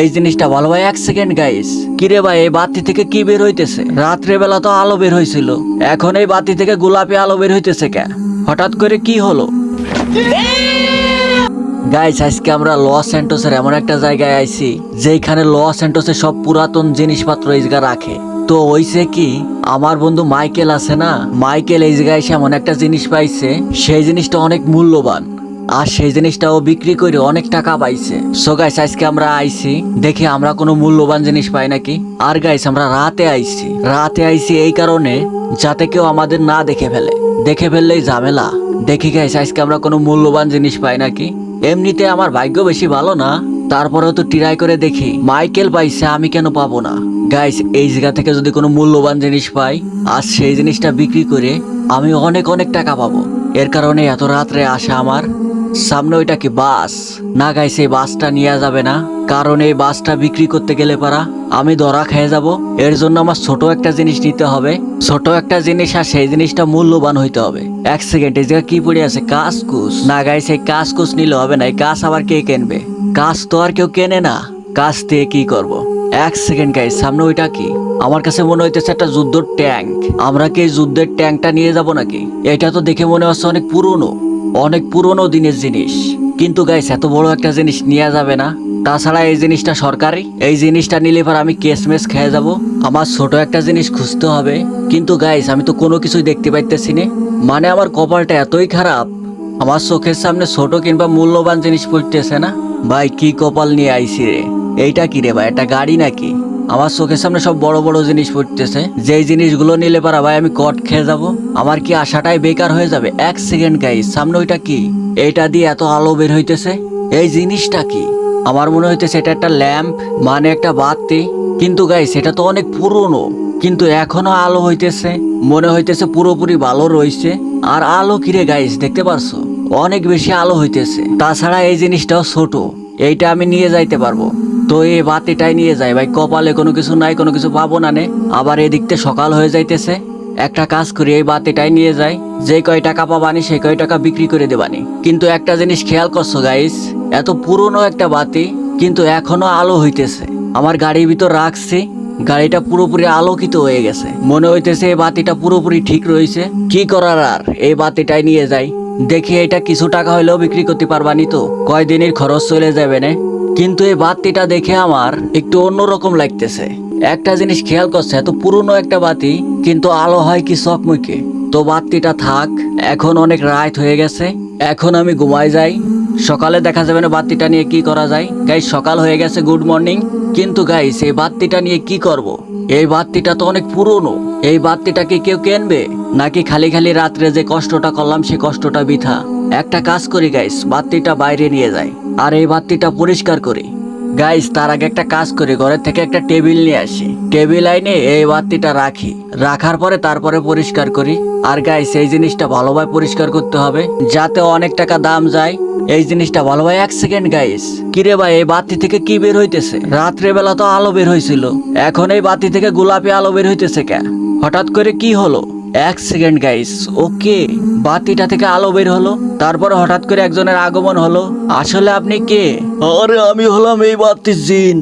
এই জিনিসটা ভালো ভাই, এক সেকেন্ড গাইস কিরে ভাই, এই বাতি থেকে কি বের হইতেছে? রাত্রে বেলা তো আলো বের হয়েছিল এখন এই বাতি থেকে গোলাপি আলো বের হইতেছে কে? হঠাৎ করে কি হলো? গাইস আজকে আমরা লস স্যান্টোসের এমন একটা জায়গায় আইছি যেখানে লস স্যান্টোসের সব পুরাতন জিনিসপত্র এই জায়গা রাখে। তো হইছে কি, আমার বন্ধু মাইকেল আছে না? মাইকেল এই জায়গায় এসে এমন একটা জিনিস পাইছে, সেই জিনিসটা অনেক মূল্যবান। আর সেই জিনিসটাও বিক্রি করে অনেক টাকা পাইছে। সো গাইস আজকে আমরা আইছি, দেখি আমরা কোনো মূল্যবান জিনিস পাই নাকি। আর গাইস আমরা রাতে আইছি। রাতে আইছি এই কারণে যাতে কেউ আমাদের না দেখে ফেলে। দেখে ফেললেই ঝামেলা। দেখি গাইস আজকে আমরা কোনো মূল্যবান জিনিস পাই নাকি। এমনিতে আমার ভাগ্য বেশি ভালো না। তারপরেও তো ট্রাই করে দেখি, মাইকেল পাইছে, আমি কেন পাবো না? গাইস এই জায়গা থেকে যদি কোনো মূল্যবান জিনিস পাই, আর সেই জিনিসটা বিক্রি করে আমি অনেক অনেক টাকা পাবো। এর কারণে এত রাত্রে আসা আমার সামনে ওইটা কি বাস? না গাইস, এই বাসটা নিয়ে যাবে না। কারণ এই বাসটা বিক্রি করতে গেলে পারা, আমি ধরা খেয়ে যাব। এর জন্য আমার ছোট একটা জিনিস নিতে হবে। ছোট একটা জিনিস আর সেই জিনিসটা মূল্যবান হইতে হবে। এক সেকেন্ড এই জায়গায় কি পড়ে আছে? কাসকুস। না গাইস, এই কাসকুস নিলে হবে না। এই কাস আবার কে কেনবে? কাস তো আর কেউ কেনে না। কাস দিয়ে কি করব। এক সেকেন্ড গাইস সামনে ওইটা কি? আমার কাছে মনে হইতেছে একটা যুদ্ধর ট্যাঙ্ক। আমরা কি যুদ্ধের ট্যাঙ্কটা নিয়ে যাব নাকি? এটা তো দেখে মনে হচ্ছে অনেক পুরনো। অনেক পুরনো দিনের জিনিস। কিন্তু গাইস এত বড় একটা জিনিস নেওয়া যাবে না। তাছাড়া এই জিনিসটা সরকারি। এই জিনিসটা নিলে এবার আমি কেসমেস খেয়ে যাব। আমার ছোট একটা জিনিস খুঁজতে হবে। কিন্তু গাইস আমি তো কোনো কিছুই দেখতে পাইতেছি না। মানে আমার কপালটা এতই খারাপ। আমার চোখের সামনে ছোট কিংবা মূল্যবান জিনিস পড়তেছে না। ভাই, কি কপাল নিয়ে আইছি রে। এইটা কি রে ভাই, একটা গাড়ি নাকি? আমার চোখের সামনে সব বড় বড় জিনিস পড়তেছে। যেই জিনিসগুলো নিলে পারা ভাই, আমি কট খেয়ে যাব। আমার কি আশাটাই বেকার হয়ে যাবে? এক সেকেন্ড গাই সামনে ওইটা কি? এইটা দিয়ে এত আলো বের হইতেছে? এই জিনিসটা কি? আমার মনে হইতেছে এটা একটা ল্যাম্প মানে একটা বাতি। কিন্তু গাই সেটা তো অনেক পুরনো। কিন্তু এখনও আলো হইতেছে। মনে হইতেছে পুরোপুরি ভালো রয়েছে আর আলো কিরে গাইস দেখতে পারছ? অনেক বেশি আলো হইতেছে। তাছাড়া এই জিনিসটাও ছোট। এইটা আমি নিয়ে যাইতে পারব। তো এই বাতিটাই নিয়ে যাই। ভাই, কপালে কোনো কিছু নাই, কোনো কিছু পাবো না নে। আবার এদিকতে সকাল হয়ে যাইতেছে। একটা কাজ করি, এই বাতিটাই নিয়ে যাই। যে কয় টাকা পাবানি, সেই কয় টাকা বিক্রি করে দেবানি। কিন্তু একটা জিনিস খেয়াল করছ গাইস এত পুরনো একটা বাতি কিন্তু এখনও আলো হইতেছে। আমার গাড়ির ভিতর রাখছি, গাড়িটা পুরোপুরি আলোকিত হয়ে গেছে। মনে হইতেছে এই বাতিটা পুরোপুরি ঠিক রয়েছে কি করার আর? এই বাতিটাই নিয়ে যাই। দেখি এটা কিছু টাকা হইলেও বিক্রি করতে পারবানি তো। কয়দিনের খরচ চলে যাবে না? কিন্তু এই বাতিটা দেখে আমার একটু অন্যরকম লাগতেছে। একটা জিনিস খেয়াল করছে, এত পুরনো একটা বাতি, কিন্তু আলো হয় কি চকমকে। তো বাতিটা থাক, এখন অনেক রাত হয়ে গেছে, এখন আমি ঘুমাই যাই। সকালে দেখা যাবে না বাতিটা নিয়ে কি করা যায়। গাইস, সকাল হয়ে গেছে, গুড মর্নিং। কিন্তু গাইস, এই বাতিটা নিয়ে কি করব। এই বাতিটা তো অনেক পুরনো। এই বাতিটা কি কেউ কেনবে? নাকি খালি খালি রাত্রে যে কষ্টটা করলাম সেই কষ্টটা বৃথা? একটা কাজ করি, গাইস, বাতিটা বাইরে নিয়ে যাই। আর এই বাতিটা পরিষ্কার করি। গাইস তার আগে একটা কাজ করি, ঘরের থেকে একটা টেবিল নিয়ে আসি। টেবিল আইনে এই বাতিটা রাখি। রাখার পরে তারপরে পরিষ্কার করি। আর গাইস এই জিনিসটা ভালোভাবে পরিষ্কার করতে হবে, যাতে অনেক টাকা দাম যায়। এই জিনিসটা ভালো ভাই এক সেকেন্ড গাইস কিরে ভাই, এই বাতি থেকে কি বের হইতেছে? রাত্রে বেলা তো আলো বের হয়েছিল এখন এই বাতি থেকে গোলাপি আলো বের হইতেছে কে? হঠাৎ করে কি হলো? এক সেকেন্ড গাইস ওকে বাতিটা থেকে আলো বের হলো তারপরে হঠাৎ করে একজনের আগমন হলো। আসলে আপনি কে? আরে আমি হলাম এই বাতির জিন।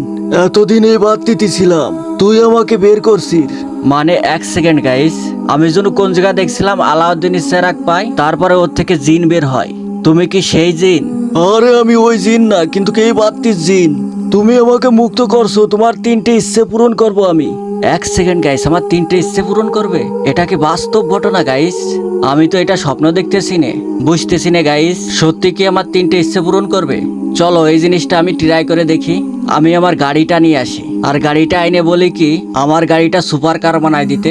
এতদিন এই বাতিতে ছিলাম। তুই আমাকে বের করছিস। মানে এক সেকেন্ড গাইস আমি যেন কোন জায়গায় দেখছিলাম আলাউদ্দিন সেরাক পাই তারপরে ওর থেকে জিন বের হয়। তুমি কি সেই জিন? আরে আমি ওই জিন না কিন্তু কে বাতির জিন? তুমি আমাকে মুক্ত করছ তোমার তিনটে ইচ্ছে পূরণ করব আমি। এক সেকেন্ড গাইস আমার তিনটে ইচ্ছে পূরণ করবে। এটা কি বাস্তব ঘটনা গাইস আমি তো এটা স্বপ্ন দেখতেছি নে। বুঝতেছি না গাইস সত্যি কি আমার তিনটে ইচ্ছে পূরণ করবে? চলো, এই জিনিসটা আমি ট্রাই করে দেখি। আমি আমার গাড়িটা নিয়ে আসি। আর গাড়িটা আইনে বলি কি, আমার গাড়িটা সুপার কার বানায় দিতে।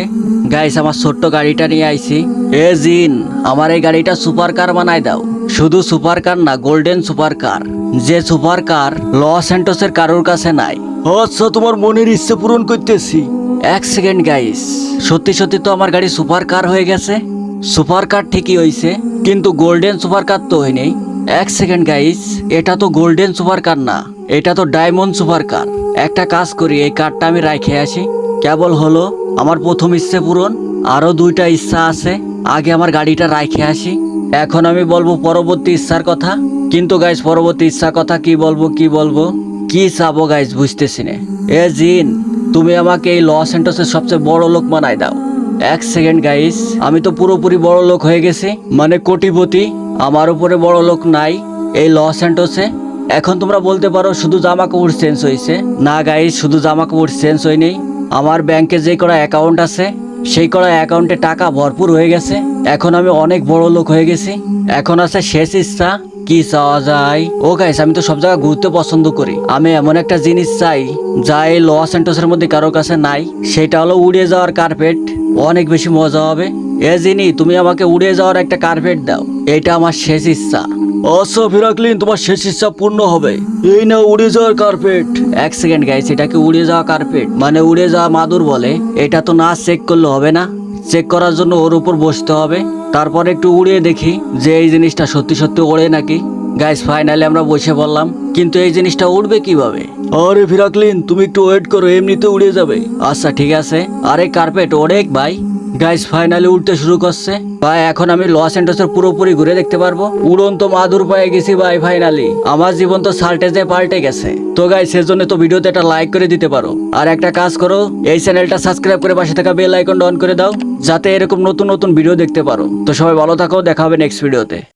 গাইস আমার ছোট্ট গাড়িটা নিয়ে আইছি। এ জিন, আমার এই গাড়িটা সুপার কার বানায় দাও। শুধু সুপার কার না গোল্ডেন সুপার কার যে সুপার কার লস অ্যান্টোসের কারোর কাছে নাই। আচ্ছা তোমার মনের ইচ্ছে পূরণ করতেছি। এক সেকেন্ড গাইস সত্যি সত্যি তো আমার গাড়ি সুপার কার হয়ে গেছে। সুপার কার ঠিকই হয়েছে কিন্তু গোল্ডেন সুপার কার তো হয়নি এক সেকেন্ড গাইস এটা তো গোল্ডেন সুপার কার না, এটা তো ডায়মন্ড সুপার কার একটা কাজ করি, এই কারটা আমি রাখে আসি। কেবল হলো, আমার প্রথম ইচ্ছে পূরণ, আরও দুইটা ইচ্ছা আছে, আগে আমার গাড়িটা রাখে আসি। এখন আমি বলব পরবর্তী ইচ্ছার কথা, কিন্তু গাইস পরবর্তী ইচ্ছার কথা কি বলব কি বলব? কি চাবো গাইস বুঝতেছি না। এ জিন তুমি আমাকে এই লস অ্যান্টোসের সবচেয়ে বড় লোক বানাই দাও। এক সেকেন্ড গাইস আমি তো পুরোপুরি বড় লোক হয়ে গেছি। মানে কোটিপতি। আমার উপরে বড় লোক নাই এই লস অ্যান্টোসে এখন তোমরা বলতে পারো, শুধু জামা কাপড় চেঞ্জ হয়েছে। না গাইস শুধু জামা কাপড় চেঞ্জ হয়নি। আমার ব্যাংকে যে করা অ্যাকাউন্ট আছে, সেই করা অ্যাকাউন্টে টাকা ভরপুর হয়ে গেছে। এখন আমি অনেক বড় লোক হয়ে গেছি। এখন আছে শেষ ইচ্ছা। কি চাওয়া যায়? ও গাইস আমি তো সব জায়গায় ঘুরতে পছন্দ করি। আমি এমন একটা জিনিস চাই যা এই লস অ্যান্টোসের মধ্যে কারও কাছে নাই। সেটা হলো উড়ে যাওয়ার কার্পেট অনেক বেশি মজা হবে। এ জিনি তুমি আমাকে উড়ে যাওয়ার একটা কার্পেট দাও। এটা আমার শেষ ইচ্ছা। আচ্ছা ফিরাকলিন তোমার শেষ ইচ্ছা পূর্ণ হবে। এই না উড়ে যাওয়ার কার্পেট এক সেকেন্ড গাইস এটাকে উড়ে যাওয়া কার্পেট মানে উড়ে যাওয়া মাদুর বলে। এটা তো না চেক করলে হবে না। চেক করার জন্য ওর উপর বসতে হবে। তারপর একটু উড়িয়ে দেখি যে এই জিনিসটা সত্যি সত্যি ওড়ে নাকি। গাইস ফাইনালি আমরা বসে পড়লাম কিন্তু এই জিনিসটা উড়বে কীভাবে? আরে ফিরাকলিন তুমি একটু ওয়েট করো এমনিতে উড়ে যাবে। আচ্ছা ঠিক আছে। আরে কার্পেট ওড়ে ভাই। গাইস ফাইনালি উঠতে শুরু করছে। ভাই, এখন আমি লস অ্যান্টোসের পুরোপুরি ঘুরে দেখতে পারব। উড়ন্ত মাদুর পায়ে গেছি ভাই ফাইনালি আমার জীবন তো সাল্টেজে পাল্টে গেছে। তো গাইস সেজন্য তো ভিডিওতে একটা লাইক করে দিতে পারো। আর একটা কাজ করো, এই চ্যানেলটা সাবস্ক্রাইব করে পাশে থাকা বেল আইকনটা অন করে দাও, যাতে এরকম নতুন নতুন ভিডিও দেখতে পারো। তো সবাই ভালো থাকো, দেখা হবে নেক্সট ভিডিওতে